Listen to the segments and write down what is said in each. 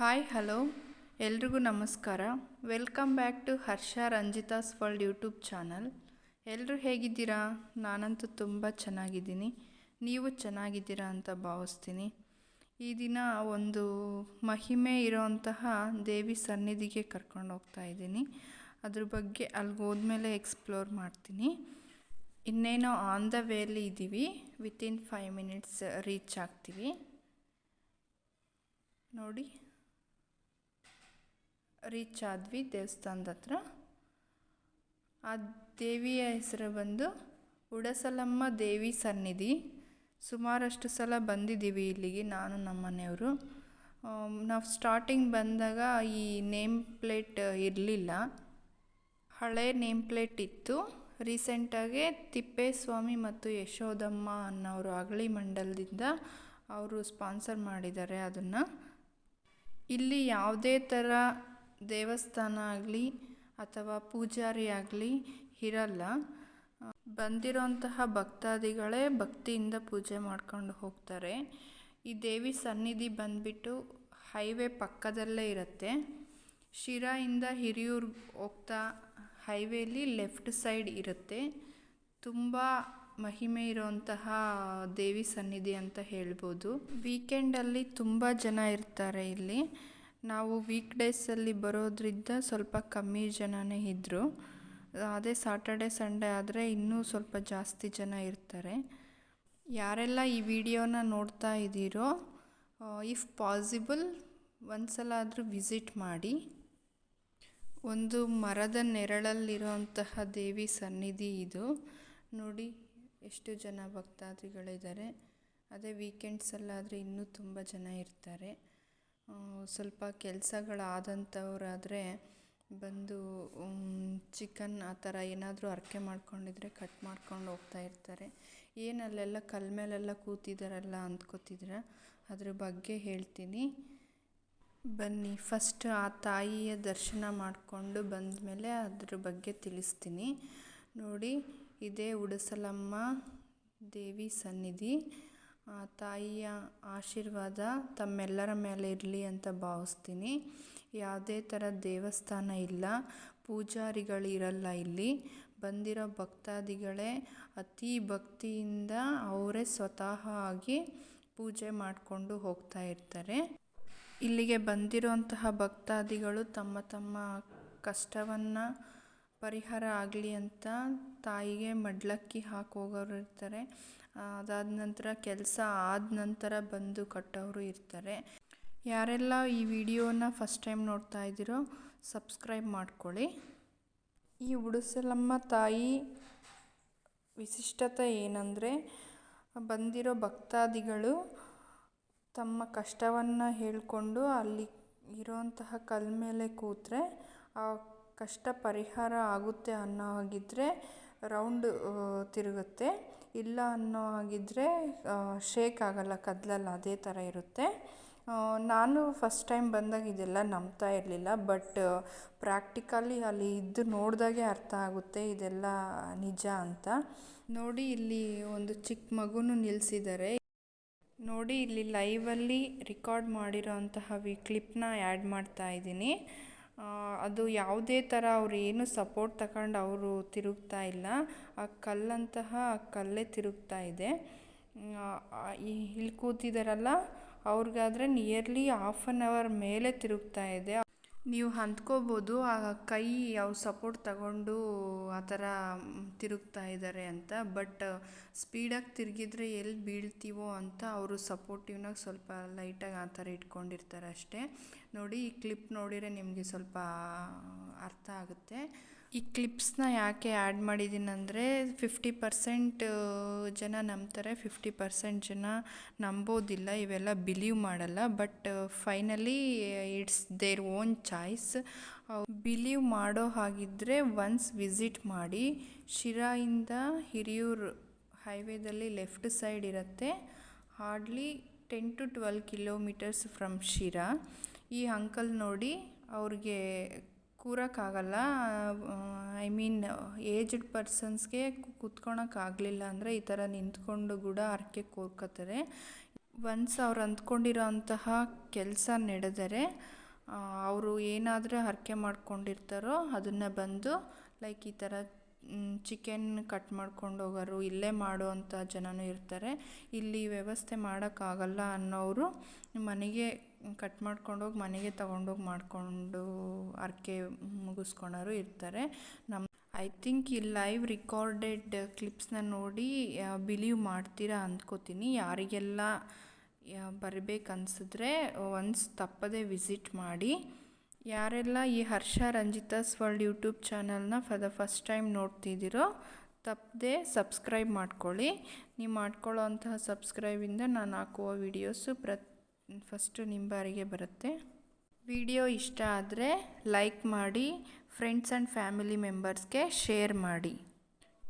Hi hello ಎಲ್ರಿಗೂ ನಮಸ್ಕಾರ. Welcome back to Harsha Ranjitha's world YouTube channel ಎಲ್ಲರೂ ಹೇಗಿದ್ದೀರಾ? ನಾನಂತೂ ತುಂಬ ಚೆನ್ನಾಗಿದ್ದೀನಿ. ನೀವು ಚೆನ್ನಾಗಿದ್ದೀರಾ ಅಂತ ಭಾವಿಸ್ತೀನಿ. ಈ ದಿನ ಒಂದು ಮಹಿಮೆ ಇರೋಂತಹ ದೇವಿ ಸನ್ನಿಧಿಗೆ ಕರ್ಕೊಂಡು ಹೋಗ್ತಾ ಇದ್ದೀನಿ. ಅದ್ರ ಬಗ್ಗೆ ಅಲ್ಲಿಗೆ ಹೋದ್ಮೇಲೆ ಎಕ್ಸ್ಪ್ಲೋರ್ ಮಾಡ್ತೀನಿ. ಇನ್ನೇನೋ ಆನ್ ದ ವೇಲಿ ಇದ್ದೀವಿ ವಿತಿನ್ ಫೈವ್ ಮಿನಿಟ್ಸ್ ರೀಚ್ ಆಗ್ತೀವಿ. ನೋಡಿ. ರೀಚ್ ಆದ್ವಿ ದೇವಸ್ಥಾನದ ಹತ್ರ. ಆ ದೇವಿಯ ಹೆಸರು ಬಂದು ಉಡಸಲಮ್ಮ ದೇವಿ ಸನ್ನಿಧಿ. ಸುಮಾರಷ್ಟು ಸಲ ಬಂದಿದ್ದೀವಿ ಇಲ್ಲಿಗೆ, ನಾನು ನಮ್ಮ ಮನೆಯವರು. ನಾವು ಸ್ಟಾರ್ಟಿಂಗ್ ಬಂದಾಗ ಈ ನೇಮ್ ಪ್ಲೇಟ್ ಇರಲಿಲ್ಲ. ಹಳೆ ನೇಮ್ ಪ್ಲೇಟ್ ಇತ್ತು. ರೀಸೆಂಟಾಗೆ ತಿಪ್ಪೇಸ್ವಾಮಿ ಮತ್ತು ಯಶೋದಮ್ಮ ಅನ್ನೋರು ಅಗಳಿ ಮಂಡಲದಿಂದ ಅವರು ಸ್ಪಾನ್ಸರ್ ಮಾಡಿದ್ದಾರೆ ಅದನ್ನು. ಇಲ್ಲಿ ಯಾವುದೇ ಥರ ದೇವಸ್ಥಾನ ಆಗಲಿ ಅಥವಾ ಪೂಜಾರಿ ಆಗಲಿ ಇರಲ್ಲ. ಬಂದಿರೋಂತಹ ಭಕ್ತಾದಿಗಳೇ ಭಕ್ತಿಯಿಂದ ಪೂಜೆ ಮಾಡ್ಕೊಂಡು ಹೋಗ್ತಾರೆ. ಈ ದೇವಿ ಸನ್ನಿಧಿ ಬಂದ್ಬಿಟ್ಟು ಹೈವೇ ಪಕ್ಕದಲ್ಲೇ ಇರುತ್ತೆ. ಶಿರಾಯಿಂದ ಹಿರಿಯೂರು ಹೋಗ್ತಾ ಹೈವೇಲಿ ಲೆಫ್ಟ್ ಸೈಡ್ ಇರುತ್ತೆ. ತುಂಬ ಮಹಿಮೆ ಇರುವಂತಹ ದೇವಿ ಸನ್ನಿಧಿ ಅಂತ ಹೇಳ್ಬೋದು. ವೀಕೆಂಡಲ್ಲಿ ತುಂಬ ಜನ ಇರ್ತಾರೆ ಇಲ್ಲಿ. ನಾವು ವೀಕ್ ಡೇಸಲ್ಲಿ ಬರೋದ್ರಿಂದ ಸ್ವಲ್ಪ ಕಮ್ಮಿ ಜನನೇ ಇದ್ದರು ಅದೇ ಸಾಟರ್ಡೆ ಸಂಡೇ ಆದರೆ ಇನ್ನೂ ಸ್ವಲ್ಪ ಜಾಸ್ತಿ ಜನ ಇರ್ತಾರೆ. ಯಾರೆಲ್ಲ ಈ ವಿಡಿಯೋನ ನೋಡ್ತಾ ಇದ್ದೀರೋ ಇಫ್ ಪಾಸಿಬಲ್ ಒಂದ್ಸಲ ಆದರೂ ವಿಸಿಟ್ ಮಾಡಿ. ಒಂದು ಮರದ ನೆರಳಲ್ಲಿರುವಂತಹ ದೇವಿ ಸನ್ನಿಧಿ ಇದು. ನೋಡಿ ಎಷ್ಟು ಜನ ಭಕ್ತಾದಿಗಳಿದ್ದಾರೆ. ಅದೇ ವೀಕೆಂಡ್ಸಲ್ಲಾದರೆ ಇನ್ನೂ ತುಂಬ ಜನ ಇರ್ತಾರೆ. ಸ್ವಲ್ಪ ಕೆಲಸಗಳಾದಂಥವ್ರಾದರೆ ಬಂದು ಚಿಕನ್ ಆ ಥರ ಏನಾದರೂ ಹರಕೆ ಮಾಡ್ಕೊಂಡಿದ್ರೆ ಕಟ್ ಮಾಡ್ಕೊಂಡು ಹೋಗ್ತಾ ಇರ್ತಾರೆ. ಏನು ಅಲ್ಲೆಲ್ಲ ಕಲ್ಲ ಮೇಲೆಲ್ಲ ಕೂತಿದ್ದಾರಲ್ಲ ಅಂದ್ಕೋತಿದ್ರೆ ಅದ್ರ ಬಗ್ಗೆ ಹೇಳ್ತೀನಿ. ಬನ್ನಿ, ಫಸ್ಟ್ ಆ ತಾಯಿಯ ದರ್ಶನ ಮಾಡಿಕೊಂಡು ಬಂದಮೇಲೆ ಅದ್ರ ಬಗ್ಗೆ ತಿಳಿಸ್ತೀನಿ. ನೋಡಿ, ಇದೇ ಉಡಸಲಮ್ಮ ದೇವಿ ಸನ್ನಿಧಿ. ತಾಯಿಯ ಆಶೀರ್ವಾದ ತಮ್ಮೆಲ್ಲರ ಮೇಲೆ ಇರಲಿ ಅಂತ ಭಾವಿಸ್ತೀನಿ. ಯಾವುದೇ ಥರ ದೇವಸ್ಥಾನ ಇಲ್ಲ ಪೂಜಾರಿಗಳಿರಲ್ಲ ಇಲ್ಲಿ. ಬಂದಿರೋ ಭಕ್ತಾದಿಗಳೇ ಅತಿ ಭಕ್ತಿಯಿಂದ ಅವರೇ ಸ್ವತಃ ಆಗಿ ಪೂಜೆ ಮಾಡಿಕೊಂಡು ಹೋಗ್ತಾ ಇರ್ತಾರೆ. ಇಲ್ಲಿಗೆ ಬಂದಿರುವಂತಹ ಭಕ್ತಾದಿಗಳು ತಮ್ಮ ತಮ್ಮ ಕಷ್ಟವನ್ನು ಪರಿಹಾರ ಆಗಲಿ ಅಂತ ತಾಯಿಗೆ ಮಡ್ಲಕ್ಕಿ ಹಾಕಿ ಹೋಗೋರು ಇರ್ತಾರೆ. ಅದಾದ ನಂತರ ಕೆಲಸ ಆದ ನಂತರ ಬಂದು ಕಟ್ಟೋರು ಇರ್ತಾರೆ. ಯಾರೆಲ್ಲ ಈ ವಿಡಿಯೋನ ಫಸ್ಟ್ ಟೈಮ್ ನೋಡ್ತಾ ಇದ್ದೀರೋ ಸಬ್ಸ್ಕ್ರೈಬ್ ಮಾಡ್ಕೊಳ್ಳಿ. ಈ ಉಡುಸಲಮ್ಮ ತಾಯಿ ವಿಶಿಷ್ಟತೆ ಏನಂದರೆ, ಬಂದಿರೋ ಭಕ್ತಾದಿಗಳು ತಮ್ಮ ಕಷ್ಟವನ್ನು ಹೇಳಿಕೊಂಡು ಅಲ್ಲಿ ಇರೋಂತಹ ಕಲ್ಲ ಮೇಲೆ ಕೂತ್ರೆ ಆ ಕಷ್ಟ ಪರಿಹಾರ ಆಗುತ್ತೆ ಅನ್ನೋ ಹಾಗಿದ್ದರೆ ರೌಂಡ್ ತಿರುಗುತ್ತೆ. ಇಲ್ಲ ಅನ್ನೋ ಹಾಗಿದ್ದರೆ ಶೇಕ್ ಆಗಲ್ಲ, ಕದಲಲ್ಲ ಅದೇ ಥರ ಇರುತ್ತೆ. ನಾನು ಫಸ್ಟ್ ಟೈಮ್ ಬಂದಾಗ ಇದೆಲ್ಲ ನಂಬ್ತಾ ಇರಲಿಲ್ಲ, ಬಟ್ ಪ್ರಾಕ್ಟಿಕಲಿ ಅಲ್ಲಿ ಇದ್ದು ನೋಡಿದಾಗೆ ಅರ್ಥ ಆಗುತ್ತೆ, ಇದೆಲ್ಲ ನಿಜ ಅಂತ. ನೋಡಿ ಇಲ್ಲಿ ಒಂದು ಚಿಕ್ಕ ಮಗುನು ನಿಲ್ಲಿಸಿದ್ದಾರೆ ನೋಡಿ ಇಲ್ಲಿ ಲೈವಲ್ಲಿ ರೆಕಾರ್ಡ್ ಮಾಡಿರೋ ಅಂತಹ ವಿ, ಕ್ಲಿಪ್ನ ಆ್ಯಡ್ ಮಾಡ್ತಾ ಇದ್ದೀನಿ. ಅದು ಯಾವುದೇ ಥರ ಅವ್ರು ಏನು ಸಪೋರ್ಟ್ ತಗೊಂಡು ಅವರು ತಿರುಗ್ತಾ ಇಲ್ಲ. ಆ ಕಲ್ಲಂತಹ ಕಲ್ಲೇ ತಿರುಗ್ತಾ ಇದೆ. ಇಲ್ಲಿ ಕೂತಿದ್ದಾರಲ್ಲ ಅವ್ರಿಗಾದ್ರೆ ನಿಯರ್ಲಿ ಹಾಫ್ ಆನ್ ಅವರ್ ಮೇಲೆ ತಿರುಗ್ತಾ ಇದೆ. ನೀವು ಅಂದ್ಕೋಬೋದು ಆ ಕೈ ಯಾವ ಸಪೋರ್ಟ್ ತಗೊಂಡು ಆ ಥರ ತಿರುಗ್ತಾ ಇದ್ದಾರೆ ಅಂತ. ಬಟ್ ಸ್ಪೀಡಾಗಿ ತಿರುಗಿದ್ರೆ ಎಲ್ಲಿ ಬೀಳ್ತೀವೋ ಅಂತ ಅವರು ಸಪೋರ್ಟಿವ್ನಾಗಿ ಸ್ವಲ್ಪ ಲೈಟಾಗಿ ಆ ಥರ ಇಟ್ಕೊಂಡಿರ್ತಾರೆ ಅಷ್ಟೇ. ನೋಡಿ ಈ ಕ್ಲಿಪ್ ನೋಡಿದರೆ ನಿಮಗೆ ಸ್ವಲ್ಪ ಅರ್ಥ ಆಗುತ್ತೆ. ಈ ಕ್ಲಿಪ್ಸ್ನ ಯಾಕೆ ಆ್ಯಡ್ ಮಾಡಿದ್ದೀನಿ ಅಂದರೆ ಫಿಫ್ಟಿ ಪರ್ಸೆಂಟ್ ಜನ ನಂಬ್ತಾರೆ, ಫಿಫ್ಟಿ ಪರ್ಸೆಂಟ್ ಜನ ನಂಬೋದಿಲ್ಲ, ಇವೆಲ್ಲ ಬಿಲೀವ್ ಮಾಡಲ್ಲ, but finally it's their own choice. Believe ಮಾಡೋ ಹಾಗಿದ್ದರೆ ಒನ್ಸ್ ವಿಸಿಟ್ ಮಾಡಿ, ಶಿರಾಯಿಂದ ಹಿರಿಯೂರು ಹೈವೇದಲ್ಲಿ ಲೆಫ್ಟ್ ಸೈಡ್ ಇರುತ್ತೆ, hardly ten to twelve kilometers from Shira. ಈ ಅಂಕಲ್ ನೋಡಿ ಅವ್ರಿಗೆ ಕೂರೋಕ್ಕಾಗಲ್ಲ. ಐ ಮೀನ್ ಏಜ್ಡ್ ಪರ್ಸನ್ಸ್ಗೆ ಕೂತ್ಕೊಳಕ್ಕಾಗಲಿಲ್ಲ ಅಂದರೆ ಈ ಥರ ನಿಂತ್ಕೊಂಡು ಕೂಡ ಹರಕೆ ಕೋರ್ಕೋತಾರೆ ಒನ್ಸ್ ಅವ್ರು ಅಂದ್ಕೊಂಡಿರೋ ಅಂತಹ ಕೆಲಸ ನಡೆದರೆ ಅವರು ಏನಾದರೂ ಹರಕೆ ಮಾಡ್ಕೊಂಡಿರ್ತಾರೋ ಅದನ್ನು ಬಂದು ಲೈಕ್ ಈ ಥರ ಚಿಕನ್ ಕಟ್ ಮಾಡ್ಕೊಂಡು ಹೋಗೋರು ಇಲ್ಲೇ ಮಾಡುವಂಥ ಜನನೂ ಇರ್ತಾರೆ. ಇಲ್ಲಿ ವ್ಯವಸ್ಥೆ ಮಾಡೋಕ್ಕಾಗಲ್ಲ ಅನ್ನೋರು ಮನೆಗೆ ಕಟ್ ಮಾಡ್ಕೊಂಡೋಗಿ ಮನೆಗೆ ತಗೊಂಡೋಗಿ ಮಾಡಿಕೊಂಡು ಆರ್ಕೆ ಮುಗಿಸ್ಕೊಳೋರು ಇರ್ತಾರೆ. ನಮ್ಮ ಐ ಥಿಂಕ್ ಈ ಲೈವ್ ರಿಕಾರ್ಡೆಡ್ ಕ್ಲಿಪ್ಸ್ನ ನೋಡಿ ಬಿಲೀವ್ ಮಾಡ್ತೀರಾ ಅಂದ್ಕೋತೀನಿ. ಯಾರಿಗೆಲ್ಲ ಬರಬೇಕು ಅನಿಸಿದ್ರೆ ಒನ್ಸ್ ತಪ್ಪದೇ ವಿಸಿಟ್ ಮಾಡಿ. ಯಾರೆಲ್ಲ ಈ ಹರ್ಷ ರಂಜಿತಾಸ್ ವರ್ಲ್ಡ್ ಯೂಟ್ಯೂಬ್ ಚಾನಲ್ನ ಫಾರ್ ದ ಫಸ್ಟ್ ಟೈಮ್ ನೋಡ್ತಿದ್ದೀರೋ, ತಪ್ಪದೆ ಸಬ್ಸ್ಕ್ರೈಬ್ ಮಾಡ್ಕೊಳ್ಳಿ. ನೀವು ಮಾಡ್ಕೊಳ್ಳೋ ಅಂತಹ ಸಬ್ಸ್ಕ್ರೈಬಿಂದ ನಾನು ಹಾಕುವ ವಿಡಿಯೋಸು ಪ್ರ ಫಸ್ಟು ನಿಮ್ಮ ಬರುತ್ತೆ. ವಿಡಿಯೋ ಇಷ್ಟ ಆದರೆ ಲೈಕ್ ಮಾಡಿ, ಫ್ರೆಂಡ್ಸ್ ಆ್ಯಂಡ್ ಫ್ಯಾಮಿಲಿ ಮೆಂಬರ್ಸ್ಗೆ ಶೇರ್ ಮಾಡಿ.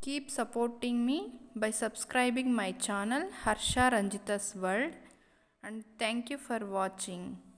Keep supporting me by subscribing my channel Harsha Ranjitha's world and thank you for watching.